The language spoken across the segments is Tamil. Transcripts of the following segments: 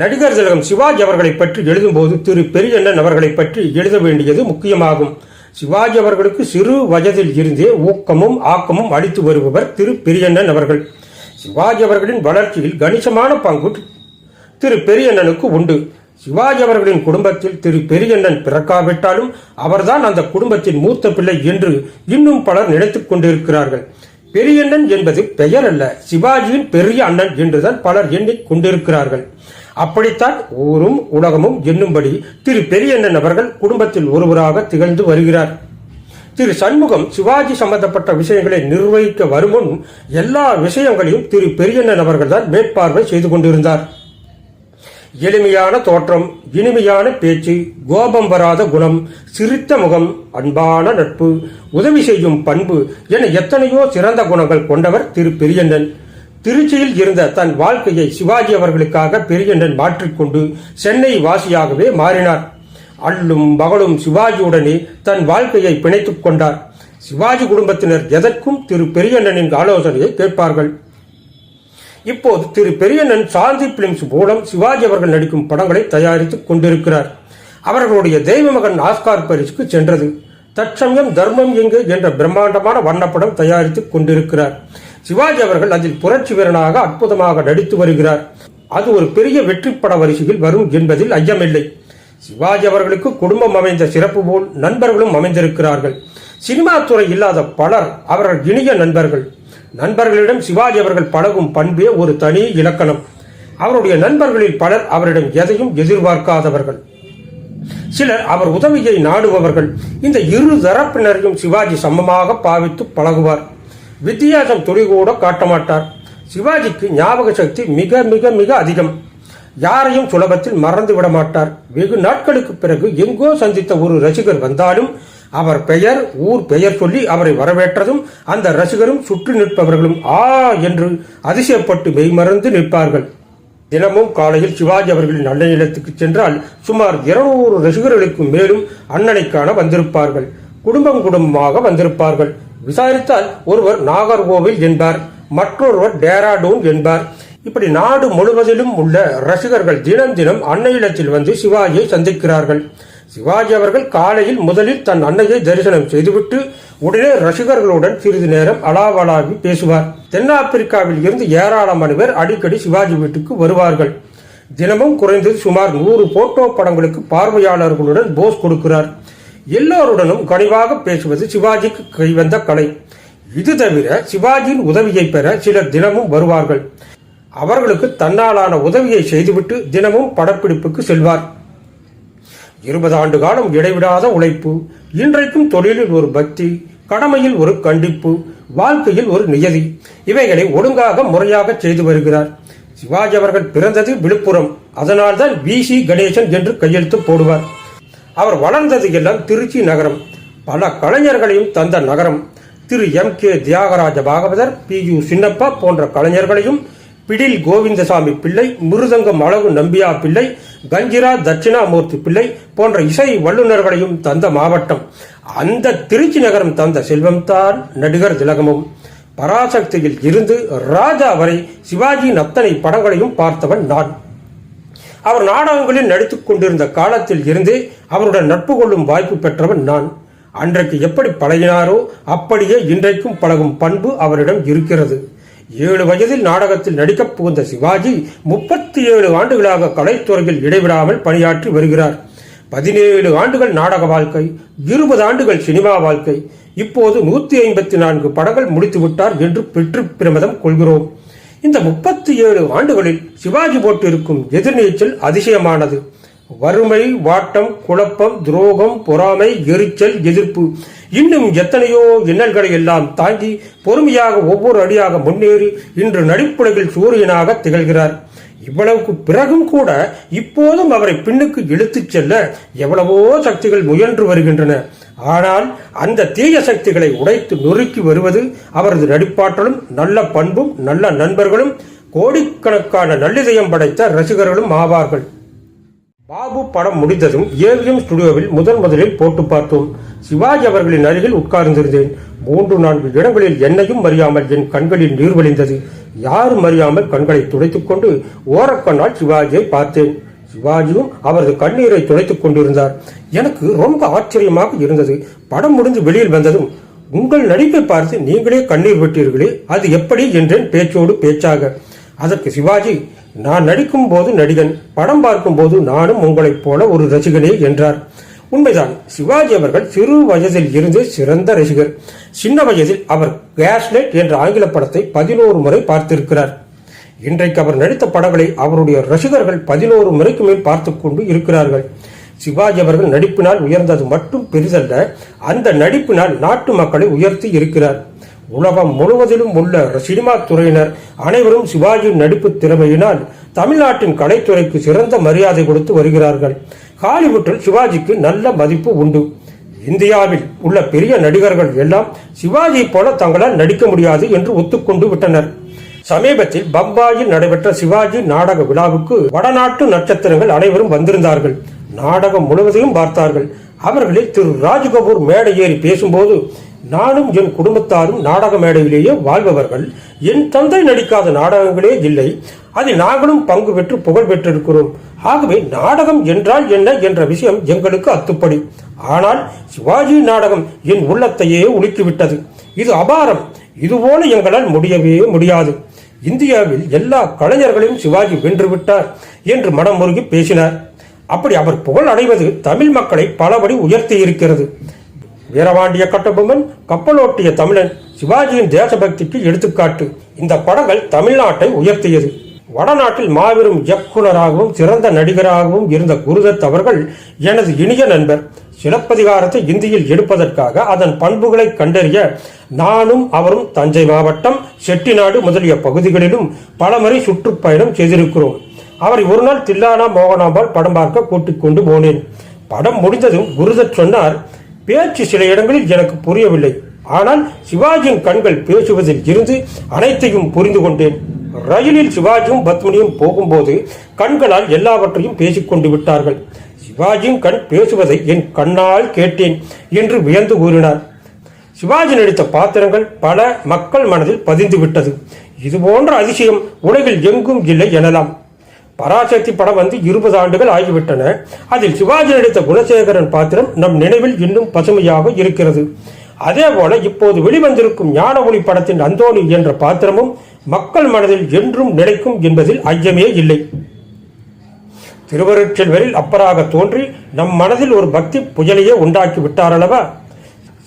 நடிகர் திலகம் சிவாஜி அவர்களை பற்றி எழுதும்போது திரு பெரியண்ணன் அவர்களை பற்றி எழுத வேண்டியது முக்கியமாகும். சிவாஜி அவர்களுக்கு சிறு வயதில் இருந்தே ஊக்கமும் ஆக்கமும் அளித்து வருபவர் திரு பெரியண்ணன் அவர்கள். சிவாஜி அவர்களின் வளர்ச்சியில் கணிசமான பங்கு திரு பெரியண்ணனுக்கு உண்டு. சிவாஜி அவர்களின் குடும்பத்தில் திரு பெரியண்ணன் பிறக்காவிட்டாலும் அவர்தான் அந்த குடும்பத்தின் மூத்த பிள்ளை என்று இன்னும் பலர் நினைத்துக் கொண்டிருக்கிறார்கள். பெரியண்ணன் என்பது பெயர் அல்ல சிவாஜியின் பெரிய அண்ணன் என்றுதான் பலர் எண்ணிக் கொண்டிருக்கிறார்கள். அப்படித்தான் ஊரும் உலகமும் எண்ணும்படி திரு பெரியண்ணன் அவர்கள் குடும்பத்தில் ஒருவராக திகழ்ந்து வருகிறார். திரு சண்முகம் சிவாஜி சம்பந்தப்பட்ட விஷயங்களை நிர்வகிக்க வருமுன் எல்லா விஷயங்களையும் திரு பெரியண்ணன் அவர்கள்தான் மேற்பார்வை செய்து கொண்டிருந்தார். எளிமையான தோற்றம் இனிமையான பேச்சு கோபம் வராத குணம் சிரித்த முகம் அன்பான நட்பு உதவி செய்யும் பண்பு என எத்தனையோ சிறந்த குணங்கள் கொண்டவர் திரு பெரியண்ணன். திருச்சியில் இருந்த தன் வாழ்க்கையை சிவாஜி அவர்களுக்காக பெரியண்ணன் மாற்றிக்கொண்டு சென்னை வாசியாகவே மாறினார். அள்ளும் பகலும் சிவாஜியுடனே தன் வாழ்க்கையை பிணைத்துக் கொண்டார். சிவாஜி குடும்பத்தினர் எதற்கும் திரு பெரியண்ணனின் ஆலோசனையை கேட்பார்கள். இப்போது திரு பெரியண்ணன் சாந்தி பிலிம்ஸ் மூலம் சிவாஜி அவர்கள் நடிக்கும் படங்களை தயாரித்துக் கொண்டிருக்கிறார். அவர்களுடைய தெய்வ மகன் ஆஸ்கார் பரிசுக்கு சென்றது. தற்சமயம் தர்மம் எங்கு என்ற பிரம்மாண்டமான வண்ணப்படம் தயாரித்துக் கொண்டிருக்கிறார். சிவாஜி அவர்கள் அதில் புரட்சி வீரனாக அற்புதமாக நடித்து வருகிறார். அது ஒரு பெரிய வெற்றி பட வரிசையில் வரும் என்பதில் ஐயமில்லை. சிவாஜி அவர்களுக்கு குடும்பம் அமைந்த சிறப்பு போல் நண்பர்களும் அமைந்திருக்கிறார்கள். சினிமா துறை இல்லாத பலர் அவர்கள் இனிய நண்பர்கள். நண்பர்களிடம் சிவாஜி அவர்கள் பழகும் பண்பே ஒரு தனி இலக்கணம். அவருடைய நண்பர்களில் பலர் அவரிடம் எதையும் எதிர்பார்க்காதவர்கள். சிலர் அவர் உதவியை நாடுபவர்கள். இந்த இரு தரப்பினரையும் சிவாஜி சமமாக பாவித்து பழகுவார். வித்தியாசம் துளி கூட காட்ட மாட்டார். சிவாஜிக்கு ஞாபக சக்தி மிக மிக மிக அதிகம். யாரையும் சுலபத்தில் மறந்து விட மாட்டார். வெகு நாட்களுக்கு பிறகு எங்கோ சந்தித்த ஒரு ரசிகர் வந்தாலும் அவர் பெயர் ஊர் பெயர் சொல்லி அவரை வரவேற்றதும் அந்த ரசிகரும் சுற்றி நிற்பவர்களும் ஆ என்று அதிசயப்பட்டு மெய்மறந்து நிற்பார்கள். தினமும் காலையில் சிவாஜி அவர்களின் அன்னை நிலத்துக்கு சென்றால் சுமார் இருநூறு ரசிகர்களுக்கு மேலும் அண்ணனை காண வந்திருப்பார்கள். குடும்பம் குடும்பமாக வந்திருப்பார்கள். விசாரித்தால் ஒருவர் நாகர்கோவில் என்பார் மற்றொருவர் டேராடூன் என்பார். இப்படி நாடு முழுவதிலும் உள்ள ரசிகர்கள் தினம் தினம் அன்னையிடத்தில் வந்து சிவாஜியை சந்திக்கிறார்கள். சிவாஜி அவர்கள் காலையில் முதலில் தன் அன்னையை தரிசனம் செய்துவிட்டு உடனே ரசிகர்களுடன் சிறிது நேரம் அலாவலாவி பேசுவார். தென்னாப்பிரிக்காவில் இருந்து ஏராளமான பேர் அடிக்கடி சிவாஜி வீட்டுக்கு வருவார்கள். தினமும் குறைந்தது சுமார் நூறு போட்டோ படங்களுக்கு பார்வையாளர்களுடன் போஸ் கொடுக்கிறார். எல்லோருடனும் கனிவாக பேசுவது சிவாஜிக்கு கைவந்த கலை. இது தவிர சிவாஜியின் உதவியை பெற சிலர் தினமும் வருவார்கள். அவர்களுக்கு தன்னாலான உதவியை செய்துவிட்டு தினமும் படப்பிடிப்புக்கு செல்வார். இருபது ஆண்டு காலம் இடைவிடாத உழைப்பு இன்றைக்கும் தொழிலில் ஒரு பக்தி கடமையில் ஒரு கண்டிப்பு வாழ்க்கையில் ஒரு நியதி இவைகளை ஒழுங்காக முறையாக செய்து வருகிறார். சிவாஜி அவர்கள் பிறந்தது விழுப்புரம். அதனால்தான் வி. சி. கணேசன் என்று கையெழுத்து போடுவார். அவர் வளர்ந்தது எல்லாம் திருச்சி நகரம். பல கலைஞர்களையும் தந்த நகரம். திரு M K Thyagaraja Bhagavathar P U Chinnappa போன்ற கலைஞர்களையும் பிடில் கோவிந்தசாமி பிள்ளை மிருதங்கம் அழகு நம்பியா பிள்ளை கஞ்சிரா தட்சிணாமூர்த்தி பிள்ளை போன்ற இசை வல்லுநர்களையும் தந்த மாவட்டம். அந்த திருச்சி நகரம் தந்த செல்வம்தான் நடிகர் திலகமும். பராசக்தியில் இருந்து ராஜா வரை சிவாஜியின் அத்தனை படங்களையும் பார்த்தவன் நான். அவர் நாடகங்களில் நடித்துக் கொண்டிருந்த காலத்தில் இருந்தே அவருடன் நட்பு கொள்ளும் வாய்ப்பு பெற்றவன் நான். அன்றைக்கு எப்படி பழகினாரோ அப்படியே இன்றைக்கும் பழகும் பண்பு அவரிடம் இருக்கிறது. ஏழு வயதில் நாடகத்தில் நடிக்கப் புகுந்த சிவாஜி முப்பத்தி ஏழு ஆண்டுகளாக கலைத்துறையில் இடைவிடாமல் பணியாற்றி வருகிறார். பதினேழு ஆண்டுகள் நாடக வாழ்க்கை இருபது ஆண்டுகள் சினிமா வாழ்க்கை. இப்போது நூத்தி ஐம்பத்தி நான்கு படங்கள் முடித்துவிட்டார் என்று பெற்று பிரமதம் கொள்கிறோம். இந்த முப்பத்தி ஏழு ஆண்டுகளில் சிவாஜி போட்டிருக்கும் எதிர்நீச்சல் அதிசயமானது. வறுமை வாட்டம் குழப்பம் துரோகம் பொறாமை எரிச்சல் எதிர்ப்பு. இன்னும் எத்தனையோ இன்னல்களை எல்லாம் தாங்கி பொறுமையாக ஒவ்வொரு அடியாக முன்னேறி இன்று நடிப்புலகில் சூரியனாக திகழ்கிறார். இவ்வளவுக்கு பிறகும் கூட இப்போதும் அவரை பின்னுக்கு இழுத்துச் செல்ல எவ்வளவோ சக்திகள் முயன்று வருகின்றன. ஆனால் அந்த தீய சக்திகளை உடைத்து நொறுக்கி வருவது அவரது நடிப்பாற்றலும் நல்ல பண்பும் நல்ல நண்பர்களும் கோடிக்கணக்கான நல்லிதயம் படைத்த ரசிகர்களும் ஆவார்கள். பாபு படம் முடிந்ததும் ஏவிஎம் ஸ்டுடியோவில் முதன் முதலில் போட்டு பார்த்தோம். சிவாஜி அவர்களின் அருகில் உட்கார்ந்திருந்தேன். மூன்று நான்கு இடங்களில் என்னையும் அறியாமல் என் கண்களில் நீர் வழிந்தது. யாரும் அறியாமல் கண்களை துடைத்துக் கொண்டு ஓரக்கண்ணால் சிவாஜியை பார்த்தேன். சிவாஜியும் அவரது கண்ணீரை துடைத்துக் கொண்டிருந்தார். எனக்கு ரொம்ப ஆச்சரியமாக இருந்தது. படம் முடிந்து வெளியில் வந்ததும் உங்கள் நடிப்பை பார்த்து நீங்களே கண்ணீர் விட்டீர்களே அது எப்படி? என்றேன் பேச்சோடு பேச்சாக. அதற்கு சிவாஜி நான் நடிக்கும் போது நடிகன் படம் பார்க்கும் போது நானும் உங்களைப் போல ஒரு ரசிகனே என்றார். உண்மைதான் சிவாஜி அவர்கள் சிறு வயதில் இருந்து சிறந்த ரசிகர். சின்ன வயதில் அவர் கேஸ்லைட் என்ற ஆங்கில படத்தை பதினோரு முறை பார்த்திருக்கிறார். இன்றைக்கு அவர் நடித்த படங்களை அவருடைய ரசிகர்கள் பதினோரு முறைக்கு மேல் பார்த்து கொண்டு இருக்கிறார்கள். சிவாஜி அவர்கள் நடிப்பினால் உயர்ந்தது மட்டும் பெரிதல்ல அந்த நடிப்பினால் நாட்டு மக்களை உயர்த்தி இருக்கிறார். உலகம் முழுவதிலும் உள்ள சினிமா துறையினர் அனைவரும் சிவாஜி நடிப்பு திறமையினால் தமிழ்நாட்டின் கலைத்துறைக்கு சிறந்த மரியாதை கொடுத்து வருகிறார்கள். ஹாலிவுட்டில் சிவாஜிக்கு நல்ல மதிப்பு உண்டு. இந்தியாவில் உள்ள பெரிய நடிகர்கள் எல்லாம் சிவாஜி போல தங்களால் நடிக்க முடியாது என்று ஒத்துக்கொண்டு விட்டனர். சமீபத்தில் பம்பாயில் நடைபெற்ற சிவாஜி நாடக விழாவுக்கு வடநாட்டு நட்சத்திரங்கள் அனைவரும் வந்திருந்தார்கள். நாடகம் முழுவதையும் பார்த்தார்கள். அவர்களில் திரு ராஜ்கபூர் மேடை ஏறி பேசும்போது நானும் என் குடும்பத்தாரும் நாடக மேடையிலேயே வாழ்பவர்கள். என் தந்தை நடிக்காத நாடகங்களே இல்லை. அதில் நாங்களும் பங்கு பெற்று புகழ் பெற்றிருக்கிறோம். ஆகவே நாடகம் என்றால் என்ன என்ற விஷயம் எங்களுக்கு அத்துப்படி. ஆனால் சிவாஜி நாடகம் என் உள்ளத்தையே உலுக்கிவிட்டது. இது அபாரம். இதுபோல எங்களால் முடியவே முடியாது. இந்தியாவில் எல்லா கலைஞர்களையும் சிவாஜி வென்றுவிட்டார் என்று மனம் முருகி பேசினார். அப்படி அவர் புகழ் அடைவது தமிழ் மக்களை பலபடி உயர்த்தி இருக்கிறது. வீரபாண்டிய கட்டபொம்மன் கப்பலோட்டிய தமிழன் சிவாஜியின் தேசபக்திக்கு எடுத்துக்காட்டு. இந்த படங்கள் தமிழ்நாட்டை உயர்த்தியது. வடநாட்டில் மாபெரும் இயக்குனராகவும் சிறந்த நடிகராகவும் இருந்த குருதத் அவர்கள் எனது இனிய நண்பர். சிலப்பதிகாரத்தை இந்தியில் எடுப்பதற்காக அதன் பண்புகளை கண்டறிய நானும் அவரும் தஞ்சை மாவட்டம் செட்டிநாடு முதலிய பகுதிகளிலும் பலமுறை சுற்றுப்பயணம் செய்திருக்கிறோம். அவரை ஒரு நாள் தில்லானா மோகனாம்பாள் படம் பார்க்க கூட்டிக் கொண்டு போனேன். படம் முடிந்ததும் குருதத் சொன்னார் பேச்சு சில இடங்களில் எனக்கு புரியவில்லை. ஆனால் சிவாஜியின் கண்கள் பேசுவதில் இருந்து அனைத்தையும் புரிந்து கொண்டேன். ரயிலில் சிவாஜியும் பத்மினியும் போகும்போது கண்களால் எல்லாவற்றையும் பேசிக் கொண்டு விட்டார்கள். சிவாஜியின் கண் பேசுவதை என் கண்ணால் கேட்டேன் என்று வியந்து கூறினார். சிவாஜி நடித்த பாத்திரங்கள் பல மக்கள் மனதில் பதிந்து விட்டது. இது போன்ற அதிசயம் உலகில் எங்கும் இல்லை எனலாம். பராசக்தி படம் வந்து இருபது ஆண்டுகள் ஆகிவிட்டன. அதில் சிவாஜி நடித்த குணசேகரன் பாத்திரம் நம் நினைவில் இன்னும் பசுமையாக இருக்கிறது. அதேபோல இப்போது வெளிவந்திருக்கும் ஞான ஒளி படத்தின் அந்தோணி என்ற பாத்திரமும் மக்கள் மனதில் என்றும் நிலைக்கும் என்பதில் ஐயமே இல்லை. திருவருட்செல்வரில் அப்பராக தோன்றி நம் மனதில் ஒரு பக்தி புயலையே உண்டாக்கி விட்டாரல்லவா?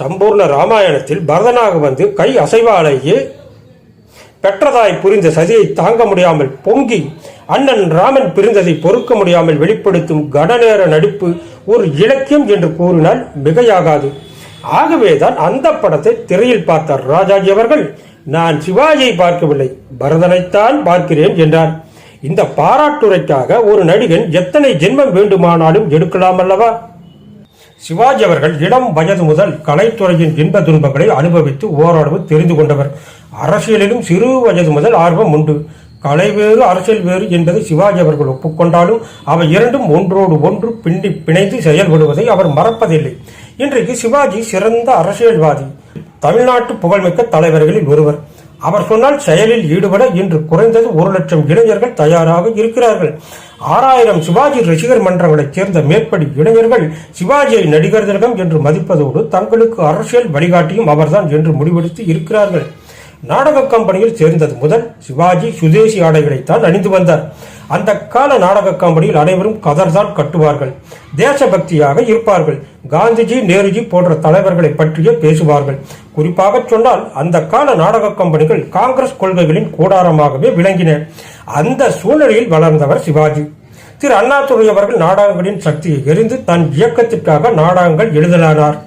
சம்பூர்ண ராமாயணத்தில் பரதனாக வந்து கை அசைவாலேயே பெற்றதாய் புரிந்த சதியை தாங்க முடியாமல் பொங்கி அண்ணன் ராமன் பிரிந்ததை பொறுக்க முடியாமல் வெளிப்படுத்தும் கனநேர நடிப்பு ஒரு இலக்கியம் என்று கூறினால் மிகையாகாது. ஆகவேதான் அந்த படத்தை திரையில் பார்த்தார் ராஜாஜி அவர்கள். நான் சிவாஜியை பார்க்கவில்லை. பரதனைத்தான் பார்க்கிறேன் என்றார். இந்த பாராட்டுரைக்காக ஒரு நடிகன் எத்தனை ஜென்மம் வேண்டுமானாலும் எடுக்கலாம் அல்லவா? சிவாஜி அவர்கள் இளம் வயது முதல் கலைத்துறையின் இன்ப துன்பங்களை அனுபவித்து ஓரளவு தெரிந்து கொண்டவர். அரசியலிலும் சிறு வயது முதல் ஆர்வம் உண்டு. கலை வேறு அரசியல் வேறு என்பதை சிவாஜி அவர்கள் ஒப்புக்கொண்டாலும் அவை இரண்டும் ஒன்றோடு ஒன்று பிண்டி பிணைந்து செயல்படுவதை அவர் மறப்பதில்லை. இன்றைக்கு சிவாஜி சிறந்த அரசியல்வாதி தமிழ்நாட்டு புகழ்மிக்க தலைவர்களில் ஒருவர். அவர் சொன்னால் செயலில் ஈடுபட இன்று குறைந்தது ஒரு லட்சம் இளைஞர்கள் தயாராக இருக்கிறார்கள். ஆறாயிரம் சிவாஜி ரசிகர் மன்றங்களைச் சேர்ந்த மேற்படி இளைஞர்கள் சிவாஜியை நடிகர் திலகம் என்று மதிப்பதோடு தங்களுக்கு அரசியல் வழிகாட்டியும் அவர்தான் என்று முடிவெடுத்து இருக்கிறார்கள். நாடக கம்பெனியில் சேர்ந்தது முதல் சிவாஜி சுதேசி ஆடைகளைத்தான் அணிந்து வந்தார். அந்த கால நாடக கம்பெனியில் அனைவரும் கதர்தான் கட்டுவார்கள். தேசபக்தியாக இருப்பார்கள். காந்திஜி நேருஜி போன்ற தலைவர்களை பற்றியே பேசுவார்கள். குறிப்பாக சொன்னால் அந்த கால நாடக கம்பெனிகள் காங்கிரஸ் கொள்கைகளின் கூடாரமாகவே விளங்கின. அந்த சூழ்நிலையில் வளர்ந்தவர் சிவாஜி. திரு அண்ணாதுரை அவர்கள் நாடகங்களின் சக்தியை எரிந்து தன் இயக்கத்திற்காக நாடகங்கள் எழுதலானார்.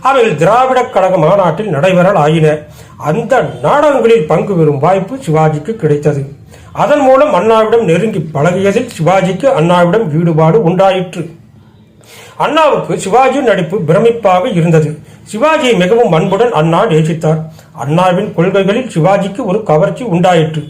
அவைகள் திராவிட கழக மாநாட்டில் நடைபெறல் ஆயின அந்த நாடகங்களில் பங்கு பெறும் வாய்ப்பு சிவாஜிக்கு கிடைத்தது. அதன் மூலம் அண்ணாவிடம் நெருங்கி பழகியதில் சிவாஜிக்கு அண்ணாவிடம் ஈடுபாடு உண்டாயிற்று. அண்ணாவுக்கு சிவாஜி நடிப்பு பிரமிப்பாக இருந்தது. சிவாஜியை மிகவும் அன்புடன் அண்ணா நேசித்தார். அண்ணாவின் கொள்கைகளில் சிவாஜிக்கு ஒரு கவர்ச்சி உண்டாயிற்று.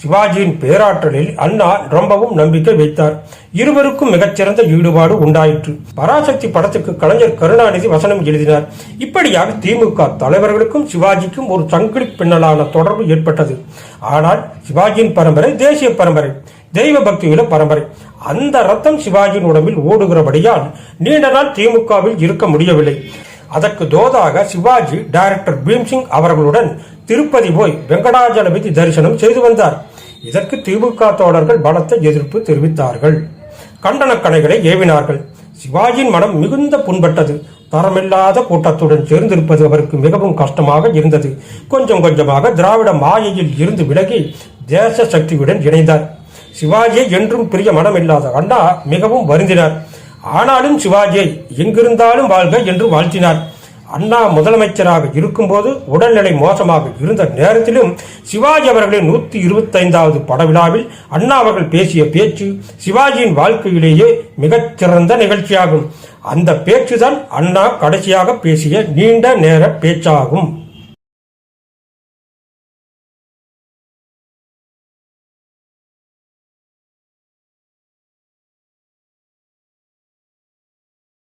சிவாஜியின் பேராற்றலில் அண்ணா ரொம்பவும் நம்பிக்கை வைத்தார். இருவருக்கும் மிகச்சிறந்த ஈடுபாடு உண்டாயிற்று. பராசக்தி படத்துக்கு கலைஞர் கருணாநிதி வசனம் எழுதினார். இப்படியாக திமுக தலைவர்களுக்கும் சிவாஜிக்கும் ஒரு சங்கிலி பின்னலான தொடர்பு ஏற்பட்டது. ஆனால் சிவாஜியின் பரம்பரை தேசிய பரம்பரை தெய்வ பக்தியுள்ள பரம்பரை. அந்த ரத்தம் சிவாஜியின் உடம்பில் ஓடுகிறபடியால் நீண்ட நாள் திமுகவில் இருக்க முடியவில்லை. அதற்கு தோதாக சிவாஜி டைரக்டர் பீம்சிங் அவர்களுடன் திருப்பதி போய் வெங்கடாஜலபதி தரிசனம் செய்து வந்தார். இதற்கு திமுக தோழர்கள் பலத்த எதிர்ப்பு தெரிவித்தார்கள். கண்டனக் கணைகளை ஏவினார்கள். சிவாஜியின் மனம் மிகுந்த புண்பட்டது. தரமில்லாத கூட்டத்துடன் சேர்ந்திருப்பது அவருக்கு மிகவும் கஷ்டமாக இருந்தது. கொஞ்சம் கொஞ்சமாக திராவிட மாயையில் இருந்து விலகி தேச சக்தியுடன் இணைந்தார். சிவாஜியை என்றும் பிரிய மனமில்லாத அண்ணா மிகவும் வருந்தினார். ஆனாலும் சிவாஜியை எங்கிருந்தாலும் வாழ்க என்று வாழ்த்தினார். அண்ணா முதலமைச்சராக இருக்கும்போது உடல்நிலை மோசமாக இருந்த நேரத்திலும் சிவாஜி அவர்களின் நூத்தி இருபத்தைந்தாவது படவிழாவில் அண்ணா அவர்கள் பேசிய பேச்சு சிவாஜியின் வாழ்க்கையிலேயே மிகச்சிறந்த நிகழ்ச்சியாகும். அந்த பேச்சுதான் அண்ணா கடைசியாக பேசிய நீண்ட நேர பேச்சாகும்.